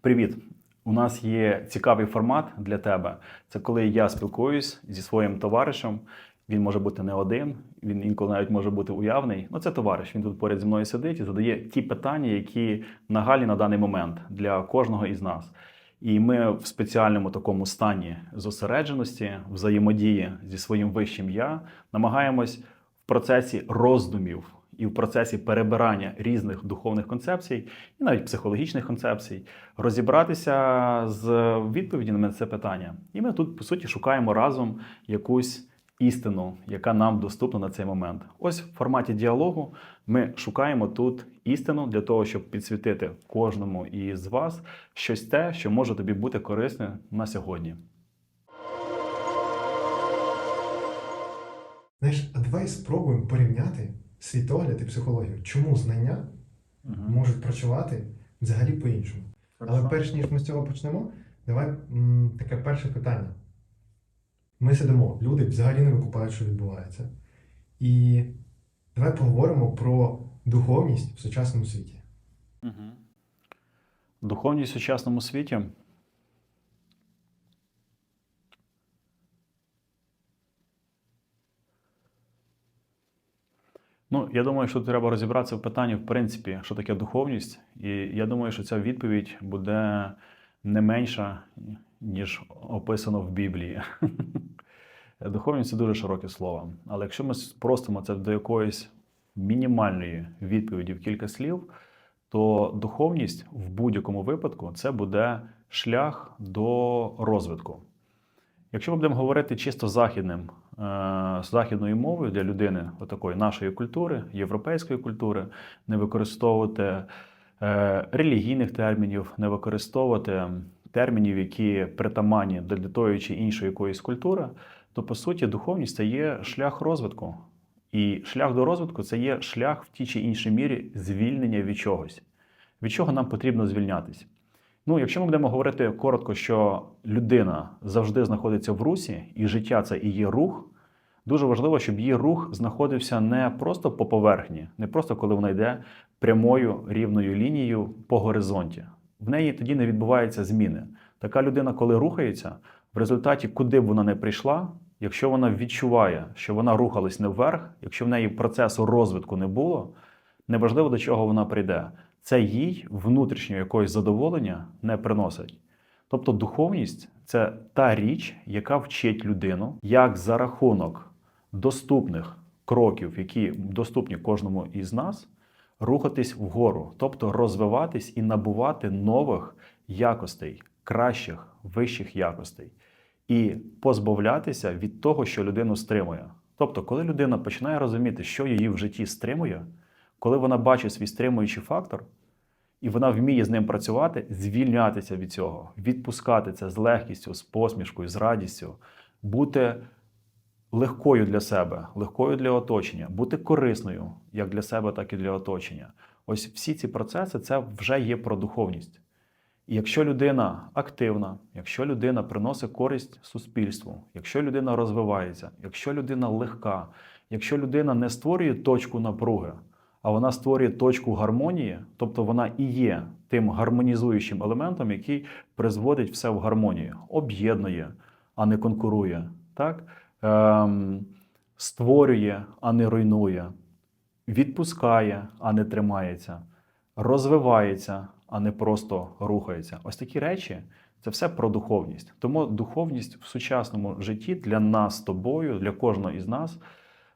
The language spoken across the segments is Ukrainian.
Привіт! У нас є цікавий формат для тебе. Це коли я спілкуюсь зі своїм товаришем. Він може бути не один, він інколи навіть може бути уявний. Ну, це товариш. Він тут поряд зі мною сидить і задає ті питання, які нагальні на даний момент для кожного із нас. І ми в спеціальному такому стані зосередженості, взаємодії зі своїм вищим я намагаємось в процесі роздумів і в процесі перебирання різних духовних концепцій, і навіть психологічних концепцій, розібратися з відповідями на це питання. І ми тут, по суті, шукаємо разом якусь істину, яка нам доступна на цей момент. Ось в форматі діалогу ми шукаємо тут істину для того, щоб підсвітити кожному із вас щось те, що може тобі бути корисне на сьогодні. Знаєш, а давай спробуємо порівняти світогляд і психологію. Чому знання можуть працювати взагалі по-іншому? Але перш ніж ми з цього почнемо, давай м, таке перше питання. Ми сидимо, люди взагалі не викупають, що відбувається. І давай поговоримо про духовність в сучасному світі. Угу. Духовність в сучасному світі. Ну, я думаю, що треба розібратися в питанні, в принципі, що таке духовність. І я думаю, що ця відповідь буде не менша, ніж описано в Біблії. Духовність це дуже широке слово. Але якщо ми спростимо це до якоїсь мінімальної відповіді в кілька слів, то духовність в будь-якому випадку це буде шлях до розвитку. Якщо ми будемо говорити чисто західним, західною мовою для людини, отакої нашої культури, європейської культури, не використовувати е, релігійних термінів, не використовувати термінів, які притаманні для тої чи іншої якоїсь культури, то по суті духовність це є шлях розвитку. І шлях до розвитку це є шлях в тій чи іншій мірі звільнення від чогось. Від чого нам потрібно звільнятись? Ну, якщо ми будемо говорити коротко, що людина завжди знаходиться в русі, і життя це і є рух, дуже важливо, щоб її рух знаходився не просто по поверхні, не просто коли вона йде прямою рівною лінією по горизонті. В неї тоді не відбуваються зміни. Така людина, коли рухається, в результаті, куди б вона не прийшла, якщо вона відчуває, що вона рухалась не вверх, якщо в неї процесу розвитку не було, неважливо до чого вона прийде. Це їй внутрішнього якогось задоволення не приносить. Тобто духовність це та річ, яка вчить людину, як за рахунок доступних кроків, які доступні кожному із нас, рухатись вгору, тобто розвиватись і набувати нових якостей, кращих, вищих якостей, і позбавлятися від того, що людину стримує. Тобто, коли людина починає розуміти, що її в житті стримує, коли вона бачить свій стримуючий фактор, і вона вміє з ним працювати, звільнятися від цього, відпускати це з легкістю, з посмішкою, з радістю, бути легкою для себе, легкою для оточення, бути корисною як для себе, так і для оточення. Ось всі ці процеси це вже є про духовність. І якщо людина активна, якщо людина приносить користь суспільству, якщо людина розвивається, якщо людина легка, якщо людина не створює точку напруги, а вона створює точку гармонії, тобто вона і є тим гармонізуючим елементом, який призводить все в гармонію, об'єднує, а не конкурує, так? Ем, створює, а не руйнує, відпускає, а не тримається, розвивається, а не просто рухається. Ось такі речі це все про духовність. Тому духовність в сучасному житті для нас з тобою, для кожного із нас.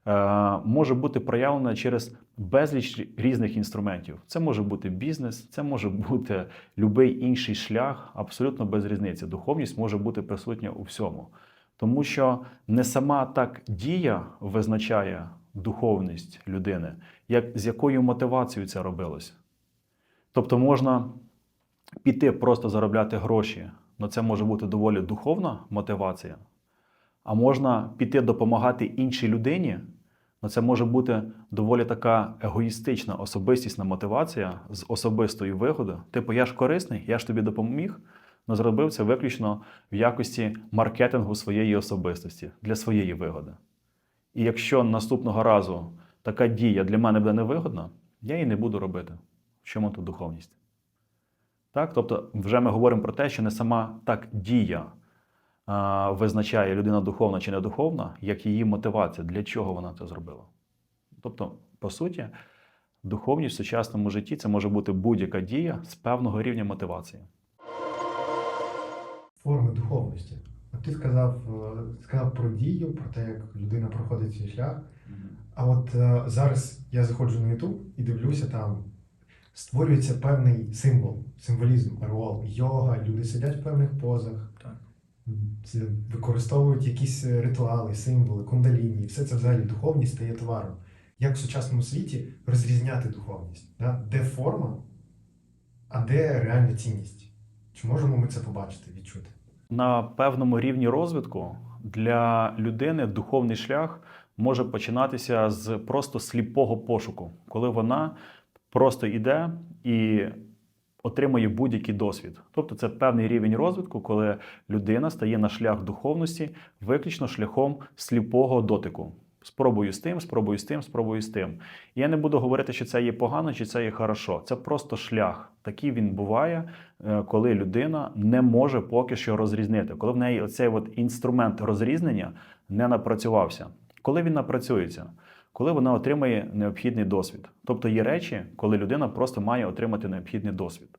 е, Може бути проявлена через безліч різних інструментів. Це може бути бізнес, це може бути будь-який інший шлях, абсолютно без різниці. Духовність може бути присутня у всьому. Тому що не сама так дія визначає духовність людини, як з якою мотивацією це робилось. Тобто можна піти просто заробляти гроші, але це може бути доволі духовна мотивація. А можна піти допомагати іншій людині, але це може бути доволі така егоїстична особистісна мотивація з особистої вигоди. Типу, я ж корисний, я ж тобі допоміг, але зробив це виключно в якості маркетингу своєї особистості для своєї вигоди. І якщо наступного разу така дія для мене буде невигодна, я її не буду робити. В чому тут духовність? Так? Тобто, вже ми говоримо про те, що не сама так дія визначає людина духовна чи не духовна, як її мотивація, для чого вона це зробила. Тобто, по суті, духовність в сучасному житті це може бути будь-яка дія з певного рівня мотивації. Форми духовності. От ти сказав, е, сказав про дію, про те, як людина проходить цей шлях. А от е, зараз я заходжу на YouTube і дивлюся, там створюється певний символ, символізм, ареол, йога, люди сидять в певних позах, Так. Використовують якісь ритуали, символи, кундаліні, все це взагалі духовність стає товаром. Як в сучасному світі розрізняти духовність? Да? Де форма, а де реальна цінність? Чи можемо ми це побачити, відчути? На певному рівні розвитку для людини духовний шлях може починатися з просто сліпого пошуку, коли вона просто йде і отримує будь-який досвід. Тобто це певний рівень розвитку, коли людина стає на шлях духовності виключно шляхом сліпого дотику. Спробую з тим, спробую з тим, спробую з тим. Я не буду говорити, що це є погано, чи це є хорошо. Це просто шлях. Такий він буває, е, коли людина не може поки що розрізнити, коли в неї оцей от інструмент розрізнення не напрацювався. Коли він напрацюється, коли вона отримає необхідний досвід. Тобто є речі, коли людина просто має отримати необхідний досвід.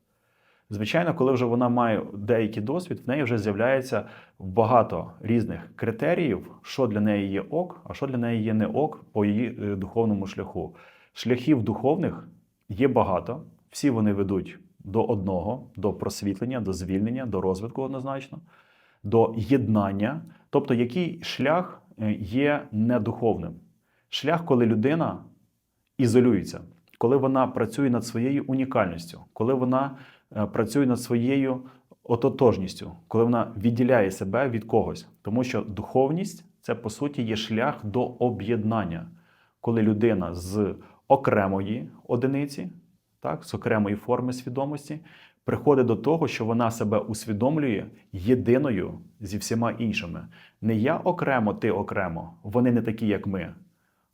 Звичайно, коли вже вона має деякий досвід, в неї вже з'являється багато різних критеріїв, що для неї є ок, а що для неї є не ок по її е, духовному шляху. Шляхів духовних є багато, всі вони ведуть до одного, до просвітлення, до звільнення, до розвитку однозначно, до єднання. Тобто, який шлях е, є недуховним? Шлях, коли людина ізолюється, коли вона працює над своєю унікальністю, коли вона е, працює над своєю ототожністю, коли вона відділяє себе від когось. Тому що духовність це по суті є шлях до об'єднання, коли людина з окремої одиниці, так, з окремої форми свідомості, приходить до того, що вона себе усвідомлює єдиною зі всіма іншими. Не я окремо, ти окремо, вони не такі, як ми.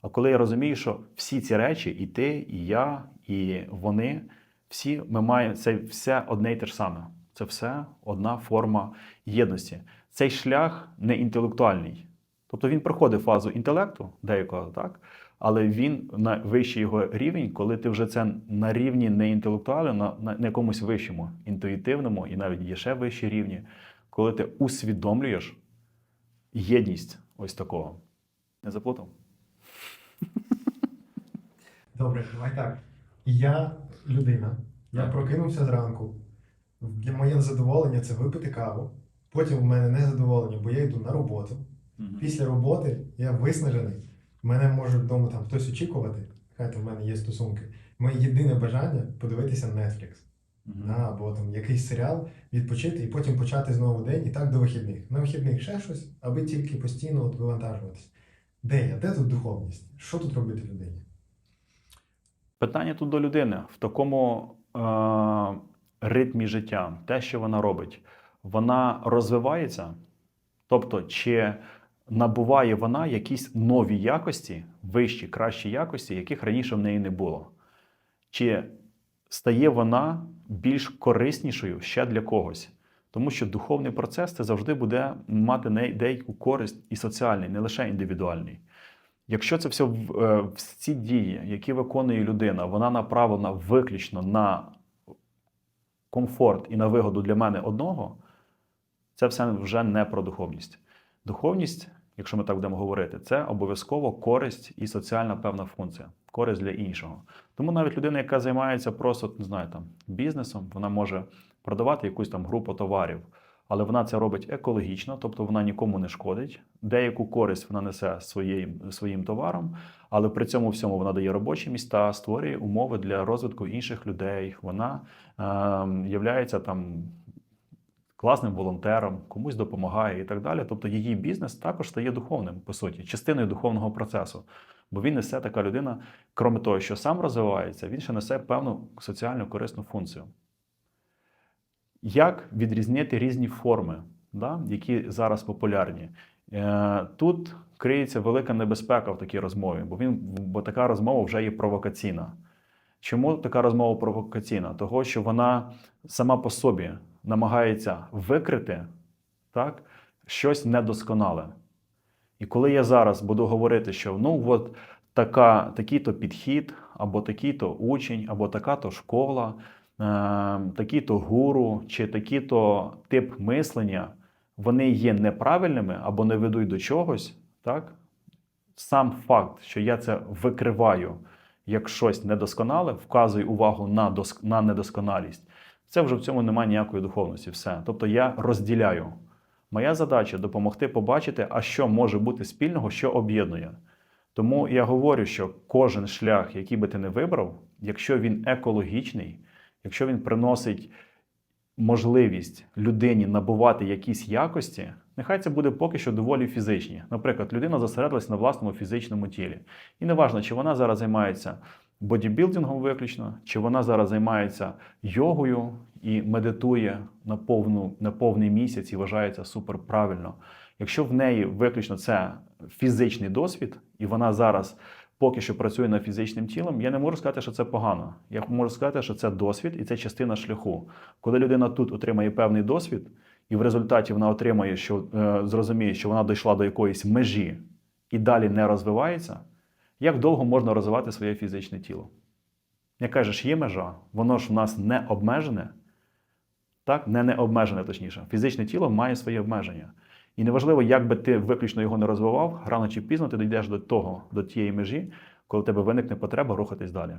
А коли я розумію, що всі ці речі, і ти, і я, і вони, всі ми маємо це все одне й те ж саме. Це все одна форма єдності. Цей шлях не інтелектуальний. Тобто він проходить фазу інтелекту деякого, так? Але він на вищий його рівень, коли ти вже це на рівні не інтелектуальному, на, на якомусь вищому, інтуїтивному і навіть є ще вищі рівні, коли ти усвідомлюєш єдність ось такого. Не заплутав? Добре, давай так. Я людина. Я прокинувся зранку. Для моє задоволення це випити каву. Потім в мене незадоволення, бо я йду на роботу. Після роботи я виснажений. Мене може вдома там хтось очікувати, хай там в мене є стосунки. Моє єдине бажання подивитися Netflix Мгм. або там якийсь серіал, відпочити і потім почати знову день і так до вихідних. На вихідних ще щось, аби тільки постійно от вивантажуватись. Де я? Де тут духовність? Що тут робити людині? Питання тут до людини в такому е- ритмі життя, те, що вона робить, вона розвивається, тобто, чи набуває вона якісь нові якості, вищі, кращі якості, яких раніше в неї не було. Чи стає вона більш кориснішою ще для когось? Тому що духовний процес це завжди буде мати деяку користь і соціальний, не лише індивідуальний. Якщо це все в- е, всі дії, які виконує людина, вона направлена виключно на комфорт і на вигоду для мене одного, це все вже не про духовність. Духовність, якщо ми так будемо говорити, це обов'язково користь і соціальна певна функція, користь для іншого. Тому навіть людина, яка займається просто не знаю, там, бізнесом, вона може продавати якусь там групу товарів, але вона це робить екологічно, тобто вона нікому не шкодить. Деяку користь вона несе своїм, своїм товаром, але при цьому всьому вона дає робочі міста, створює умови для розвитку інших людей. Вона е, там класним волонтером, комусь допомагає і так далі. Тобто її бізнес також стає духовним, по суті, частиною духовного процесу. Бо він несе така людина, крім того, що сам розвивається, він ще несе певну соціальну корисну функцію. Як відрізнити різні форми, да, які зараз популярні? Е, Тут криється велика небезпека в такій розмові, бо він, бо така розмова вже є провокаційна. Чому така розмова провокаційна? Того, що вона сама по собі намагається викрити так, щось недосконале. І коли я зараз буду говорити, що ну от така, такий-то підхід, або такий-то учень, або така-то школа, е, такий-то гуру, чи такий-то тип мислення, вони є неправильними або не ведуть до чогось, так? Сам факт, що я це викриваю як щось недосконале, вказую увагу на, доск... на недосконалість. Це вже в цьому немає ніякої духовності. Все. Тобто я розділяю. Моя задача допомогти побачити, а що може бути спільного, що об'єднує. Тому я говорю, що кожен шлях, який би ти не вибрав, якщо він екологічний, якщо він приносить можливість людині набувати якісь якості, нехай це буде поки що доволі фізичні. Наприклад, людина зосередилась на власному фізичному тілі. І неважно, чи вона зараз займається бодібілдингом виключно, чи вона зараз займається йогою і медитує на, повну, на повний місяць і вважається суперправильно. Якщо в неї виключно це фізичний досвід, і вона зараз поки що працює над фізичним тілом, я не можу сказати, що це погано. Я можу сказати, що це досвід і це частина шляху. Коли людина тут отримає певний досвід, і в результаті вона отримає, що е, зрозуміє, що вона дійшла до якоїсь межі і далі не розвивається, як довго можна розвивати своє фізичне тіло? Як кажеш, є межа, воно ж в нас не обмежене, так, не необмежене, точніше. Фізичне тіло має свої обмеження. І неважливо, як би ти виключно його не розвивав, рано чи пізно ти дійдеш до того, до тієї межі, коли тебе виникне потреба рухатись далі.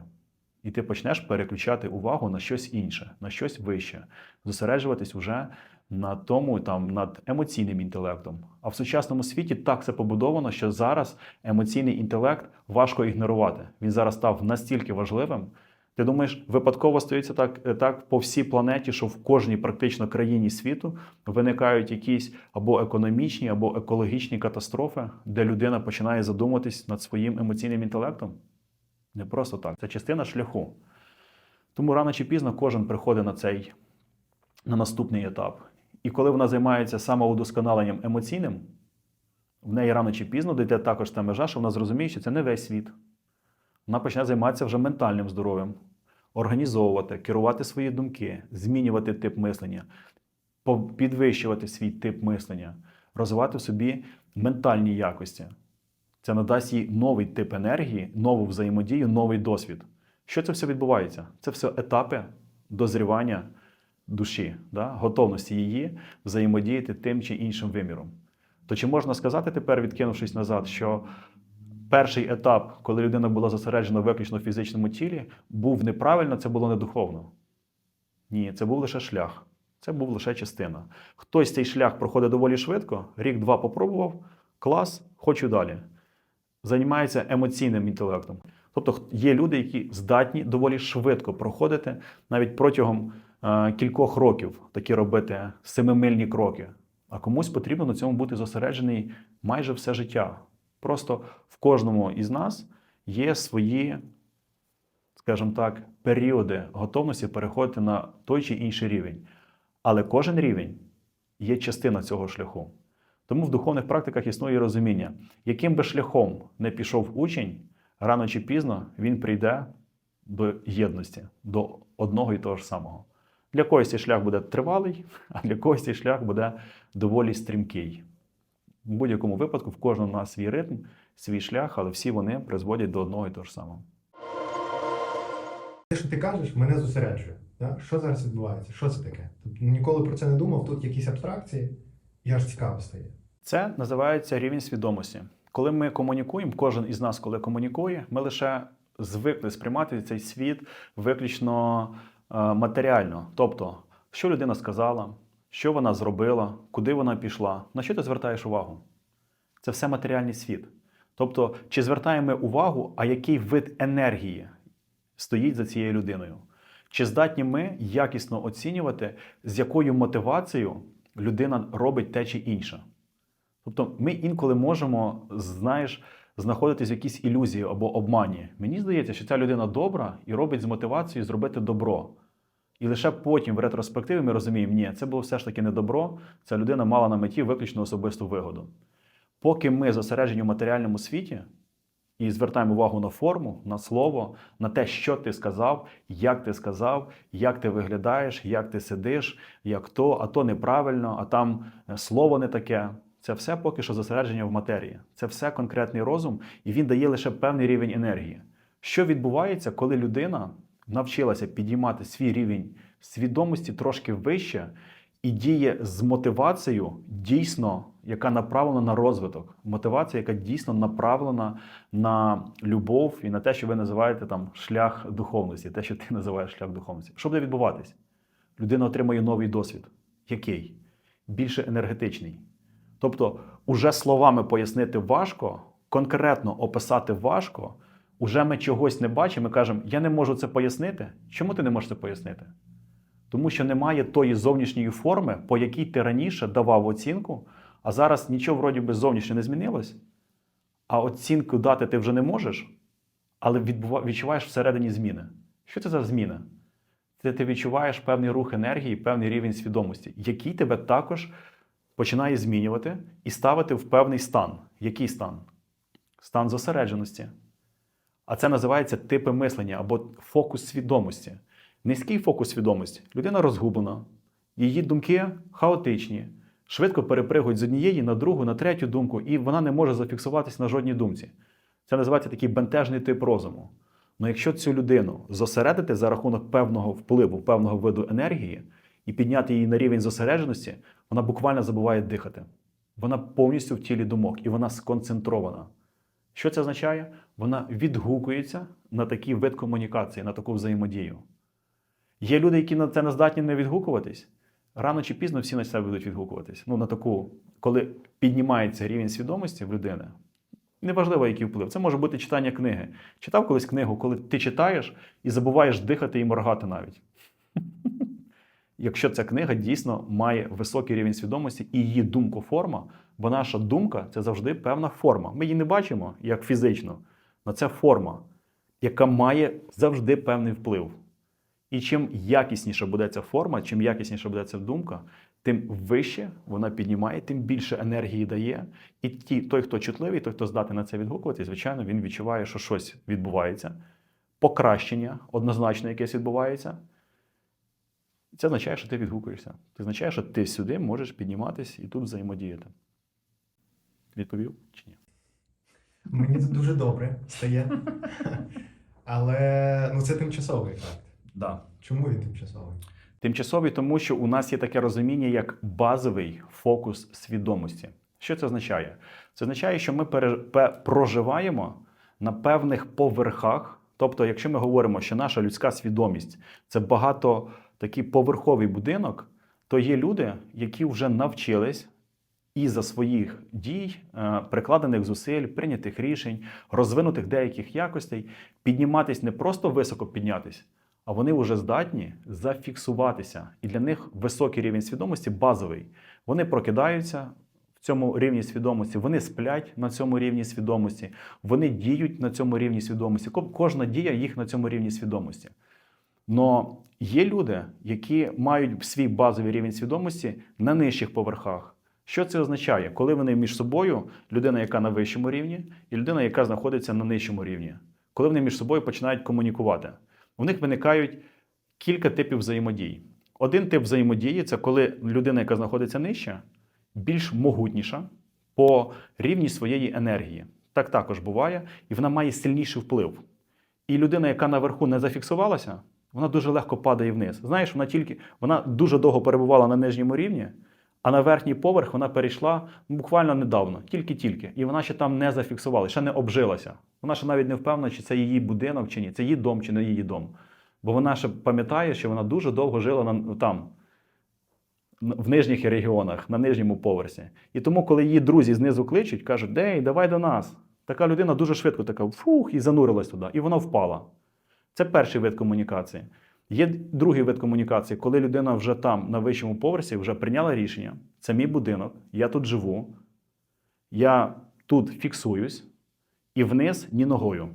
І ти почнеш переключати увагу на щось інше, на щось вище, зосереджуватись вже на тому, там, над емоційним інтелектом. А в сучасному світі так це побудовано, що зараз емоційний інтелект важко ігнорувати. Він зараз став настільки важливим. Ти думаєш, випадково стається так, е, так по всій планеті, що в кожній практично країні світу виникають якісь або економічні, або екологічні катастрофи, де людина починає задуматись над своїм емоційним інтелектом? Не просто так. Це частина шляху. Тому рано чи пізно кожен приходить на цей на наступний етап. І коли вона займається самоудосконаленням емоційним, в неї рано чи пізно дійде також та межа, що вона зрозуміє, що це не весь світ. Вона почне займатися вже ментальним здоров'ям, організовувати, керувати свої думки, змінювати тип мислення, підвищувати свій тип мислення, розвивати в собі ментальні якості. Це надасть їй новий тип енергії, нову взаємодію, новий досвід. Що це все відбувається? Це все етапи дозрівання душі, да? готовності її взаємодіяти тим чи іншим виміром. То чи можна сказати тепер, відкинувшись назад, що перший етап, коли людина була зосереджена виключно в фізичному тілі, був неправильно, це було не духовно? Ні, це був лише шлях. Це був лише частина. Хтось цей шлях проходить доволі швидко, рік-два попробував, клас, хочу далі. Займається емоційним інтелектом. Тобто є люди, які здатні доволі швидко проходити навіть протягом е, кількох років такі робити семимильні кроки. А комусь потрібно на цьому бути зосереджений майже все життя. Просто в кожному із нас є свої, скажімо так, періоди готовності переходити на той чи інший рівень. Але кожен рівень є частина цього шляху. Тому в духовних практиках існує розуміння, яким би шляхом не пішов учень, рано чи пізно він прийде до єдності, до одного і того ж самого. Для когось цей шлях буде тривалий, а для когось цей шлях буде доволі стрімкий. В будь-якому випадку в кожного нас свій ритм, свій шлях, але всі вони призводять до одного і того ж самого. Те, що ти кажеш, мене зосереджує. Да? Що зараз відбувається? Що це таке? Тобто ніколи про це не думав, тут якісь абстракції, і аж цікаво стає. Це називається рівень свідомості. Коли ми комунікуємо, кожен із нас, коли комунікує, ми лише звикли сприймати цей світ виключно е, матеріально. Тобто, що людина сказала, що вона зробила, куди вона пішла, на що ти звертаєш увагу? Це все матеріальний світ. Тобто, чи звертаємо ми увагу, а який вид енергії стоїть за цією людиною? Чи здатні ми якісно оцінювати, з якою мотивацією людина робить те чи інше? Тобто ми інколи можемо, знаєш, знаходитись в якійсь ілюзії або обмані. Мені здається, що ця людина добра і робить з мотивацією зробити добро. І лише потім, в ретроспективі, ми розуміємо, ні, це було все ж таки не добро, ця людина мала на меті виключно особисту вигоду. Поки ми зосереджені в матеріальному світі, і звертаємо увагу на форму, на слово, на те, що ти сказав, як ти сказав, як ти виглядаєш, як ти сидиш, як то, а то неправильно, а там е, слово не таке. Це все поки що зосередження в матерії. Це все конкретний розум, і він дає лише певний рівень енергії. Що відбувається, коли людина навчилася підіймати свій рівень свідомості трошки вище і діє з мотивацією, дійсно, яка направлена на розвиток, мотивація, яка дійсно направлена на любов і на те, що ви називаєте там шлях духовності, те, що ти називаєш шлях духовності. Що буде відбуватись? Людина отримує новий досвід. Який? Більше енергетичний. Тобто, уже словами пояснити важко, конкретно описати важко. Уже ми чогось не бачимо, ми кажемо, я не можу це пояснити. Чому ти не можеш це пояснити? Тому що немає тої зовнішньої форми, по якій ти раніше давав оцінку, а зараз нічого вроді би зовнішнє не змінилось, а оцінку дати ти вже не можеш, але відчуваєш всередині зміни. Що це за зміни? Це ти відчуваєш певний рух енергії, певний рівень свідомості, який тебе також починає змінювати і ставити в певний стан. Який стан? Стан зосередженості. А це називається типи мислення або фокус свідомості. Низький фокус свідомості. Людина розгублена, її думки хаотичні, швидко перепригують з однієї на другу, на третю думку, і вона не може зафіксуватись на жодній думці. Це називається такий бентежний тип розуму. Ну якщо цю людину зосередити за рахунок певного впливу, певного виду енергії і підняти її на рівень зосередженості, вона буквально забуває дихати. Вона повністю в тілі думок і вона сконцентрована. Що це означає? Вона відгукується на такий вид комунікації, на таку взаємодію. Є люди, які на це не здатні не відгукуватись. Рано чи пізно всі на себе будуть відгукуватись. Ну, на таку, коли піднімається рівень свідомості в людини, неважливо, який вплив. Це може бути читання книги. Читав колись книгу, коли ти читаєш і забуваєш дихати і моргати навіть. Якщо ця книга дійсно має високий рівень свідомості і її думкоформа, бо наша думка це завжди певна форма. Ми її не бачимо як фізично, але це форма, яка має завжди певний вплив. І чим якісніша буде ця форма, чим якісніша буде ця думка, тим вище вона піднімає, тим більше енергії дає. І ті, той, хто чутливий, той, хто здатний на це відгукувати, звичайно, він відчуває, що щось відбувається, покращення однозначно якесь відбувається. Це означає, що ти відгукуєшся. Це означає, що ти сюди можеш підніматись і тут взаємодіяти. Відповів чи ні? Мені тут дуже добре стає. Але ну, це тимчасовий ефект. Да. Чому він тимчасовий? Тимчасовий, тому що у нас є таке розуміння, як базовий фокус свідомості. Що це означає? Це означає, що ми пере- пе- проживаємо на певних поверхах. Тобто, якщо ми говоримо, що наша людська свідомість це багато такий поверховий будинок, то є люди, які вже навчились і за своїх дій, е, прикладених зусиль, прийнятих рішень, розвинутих деяких якостей, підніматись не просто високо піднятись, а вони вже здатні зафіксуватися. І для них високий рівень свідомості базовий. Вони прокидаються в цьому рівні свідомості, вони сплять на цьому рівні свідомості, вони діють на цьому рівні свідомості. Кожна дія їх на цьому рівні свідомості. Но є люди, які мають свій базовий рівень свідомості на нижчих поверхах. Що це означає? Коли вони між собою, людина, яка на вищому рівні, і людина, яка знаходиться на нижчому рівні, коли вони між собою починають комунікувати, у них виникають кілька типів взаємодій. Один тип взаємодії це коли людина, яка знаходиться нижче, більш могутніша по рівні своєї енергії. Так також буває, і вона має сильніший вплив. І людина, яка наверху не зафіксувалася, вона дуже легко падає вниз. Знаєш, вона тільки вона дуже довго перебувала на нижньому рівні, а на верхній поверх вона перейшла буквально недавно, тільки-тільки. І вона ще там не зафіксувала, ще не обжилася. Вона ще навіть не впевнена, чи це її будинок, чи ні, це її дом, чи не її дом. Бо вона ще пам'ятає, що вона дуже довго жила на, там, в нижніх регіонах, на нижньому поверсі. І тому, коли її друзі знизу кличуть, кажуть, Дей, давай до нас. Така людина дуже швидко така фух, і занурилась туди, і вона впала. Це перший вид комунікації. Є другий вид комунікації, коли людина вже там, на вищому поверсі, вже прийняла рішення. Це мій будинок, я тут живу, я тут фіксуюсь, і вниз ні ногою.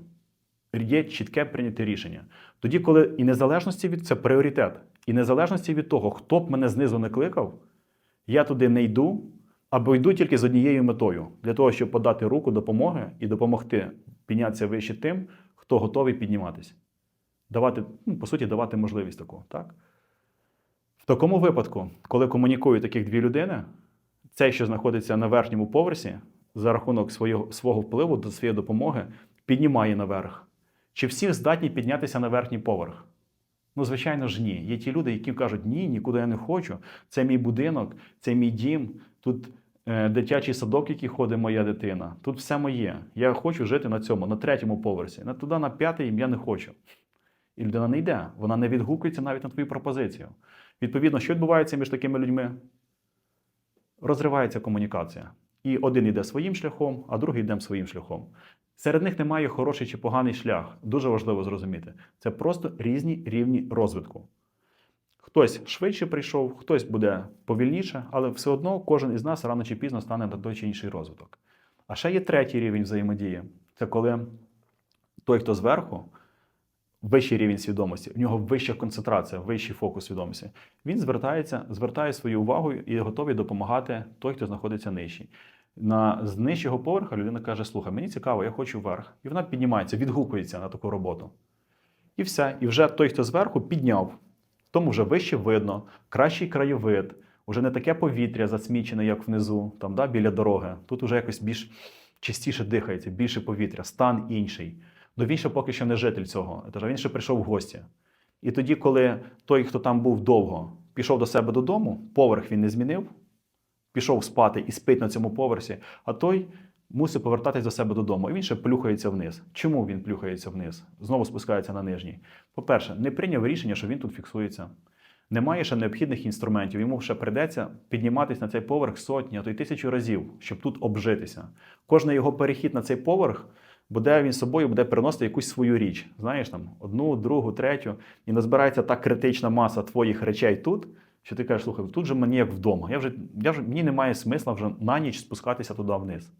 Є чітке прийняте рішення. Тоді, коли і незалежності від це пріоритет, і незалежності від того, хто б мене знизу не кликав, я туди не йду, або йду тільки з однією метою для того, щоб подати руку допомоги і допомогти піднятися вище тим, хто готовий підніматися. Давати, ну, по суті, давати можливість таку. Так? В такому випадку, коли комунікують таких дві людини, цей, що знаходиться на верхньому поверсі, за рахунок свого, свого впливу до своєї допомоги, піднімає наверх. Чи всі здатні піднятися на верхній поверх? Ну, звичайно ж, ні. Є ті люди, які кажуть, ні, нікуди я не хочу. Це мій будинок, це мій дім, тут е, дитячий садок, який ходить моя дитина. Тут все моє. Я хочу жити на цьому, на третьому поверсі. На туди, на п'ятий я не хочу. І людина не йде, вона не відгукується навіть на твою пропозицію. Відповідно, що відбувається між такими людьми? Розривається комунікація. І один йде своїм шляхом, а другий йде своїм шляхом. Серед них немає хороший чи поганий шлях. Дуже важливо зрозуміти. Це просто різні рівні розвитку. Хтось швидше прийшов, хтось буде повільніше, але все одно кожен із нас рано чи пізно стане на той чи інший розвиток. А ще є третій рівень взаємодії. Це коли той, хто зверху, вищий рівень свідомості, в нього вища концентрація, вищий фокус свідомості. Він звертається, звертає свою увагу і готовий допомагати той, хто знаходиться нижчий. На з нижчого поверха людина каже: Слухай, мені цікаво, я хочу вверх. І вона піднімається, відгукується на таку роботу. І все. І вже той, хто зверху, підняв. Тому вже вище видно, кращий краєвид, вже не таке повітря засмічене, як внизу, там, да, біля дороги. Тут вже якось більш частіше дихається, більше повітря, стан інший. Ну він ще поки що не житель цього, етажа, він ще прийшов в гості. І тоді, коли той, хто там був довго, пішов до себе додому, поверх він не змінив, пішов спати і спить на цьому поверсі, а той мусить повертатись до себе додому. І він ще плюхається вниз. Чому він плюхається вниз? Знову спускається на нижній. По-перше, не прийняв рішення, що він тут фіксується. Немає ще необхідних інструментів. Йому ще прийдеться підніматися на цей поверх сотні, а то й тисячу разів, щоб тут обжитися. Кожний його перехід на цей поверх буде він з собою буде приносити якусь свою річ. Знаєш, там одну, другу, третю. І назбирається та критична маса твоїх речей тут, що ти кажеш, слухай, тут же мені як вдома. Я вже, я вже, мені немає смисла вже на ніч спускатися туди вниз.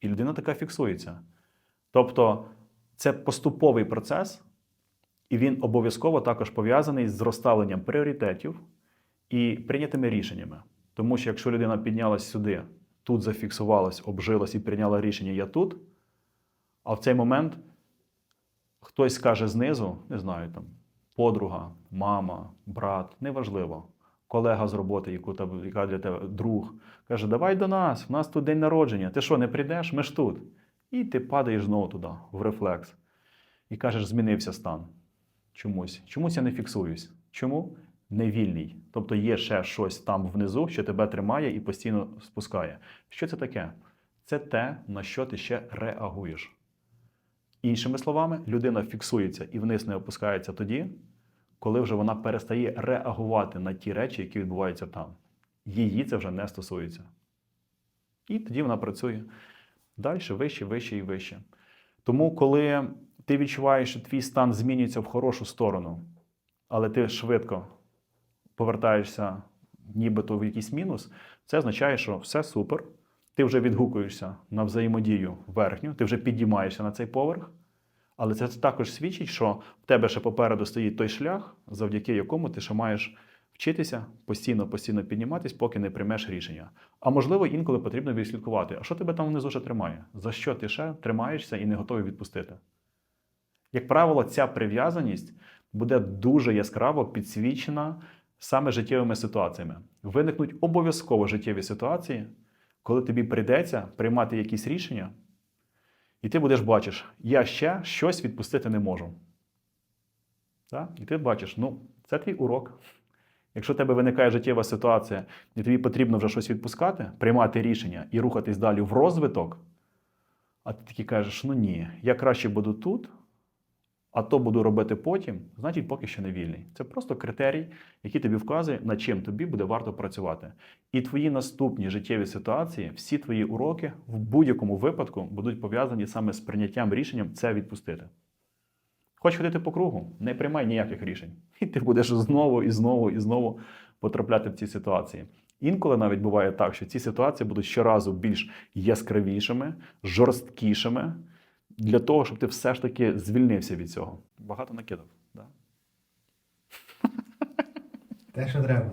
І людина така фіксується. Тобто це поступовий процес, і він обов'язково також пов'язаний з розставленням пріоритетів і прийнятими рішеннями. Тому що якщо людина піднялась сюди, тут зафіксувалась, обжилась і прийняла рішення я тут, а в цей момент хтось скаже знизу, не знаю, там, подруга, мама, брат, неважливо, колега з роботи, яку яка для тебе друг, каже: Давай до нас, в нас тут день народження. Ти що, не прийдеш? Ми ж тут. І ти падаєш знову туди, в рефлекс. І кажеш, змінився стан. Чомусь. Чомусь я не фіксуюсь. Чому? Невільний. Тобто є ще щось там внизу, що тебе тримає і постійно спускає. Що це таке? Це те, на що ти ще реагуєш. Іншими словами, людина фіксується і вниз не опускається тоді, коли вже вона перестає реагувати на ті речі, які відбуваються там. Її це вже не стосується. І тоді вона працює далі, вище, вище і вище. Тому, коли ти відчуваєш, що твій стан змінюється в хорошу сторону, але ти швидко повертаєшся нібито в якийсь мінус, це означає, що все супер. Ти вже відгукуєшся на взаємодію верхню, ти вже підіймаєшся на цей поверх. Але це також свідчить, що в тебе ще попереду стоїть той шлях, завдяки якому ти ще маєш вчитися постійно, постійно підніматись, поки не приймеш рішення. А можливо, інколи потрібно відслідкувати, а що тебе там внизу ще тримає? За що ти ще тримаєшся і не готовий відпустити? Як правило, ця прив'язаність буде дуже яскраво підсвічена саме життєвими ситуаціями. Виникнуть обов'язково життєві ситуації, коли тобі прийдеться приймати якісь рішення, і ти будеш бачиш, я ще щось відпустити не можу. Так? І ти бачиш, ну, це твій урок. Якщо в тебе виникає життєва ситуація, і тобі потрібно вже щось відпускати, приймати рішення і рухатись далі в розвиток, а ти такий кажеш: ну ні, я краще буду тут, а то буду робити потім, значить, поки що не вільний. Це просто критерій, який тобі вказує, над чим тобі буде варто працювати. І твої наступні життєві ситуації, всі твої уроки в будь-якому випадку будуть пов'язані саме з прийняттям рішенням це відпустити. Хоч ходити по кругу, не приймай ніяких рішень. І ти будеш знову і знову і знову потрапляти в ці ситуації. Інколи навіть буває так, що ці ситуації будуть щоразу більш яскравішими, жорсткішими, для того, щоб ти все ж таки звільнився від цього. Багато накидав. Да? Те, що треба.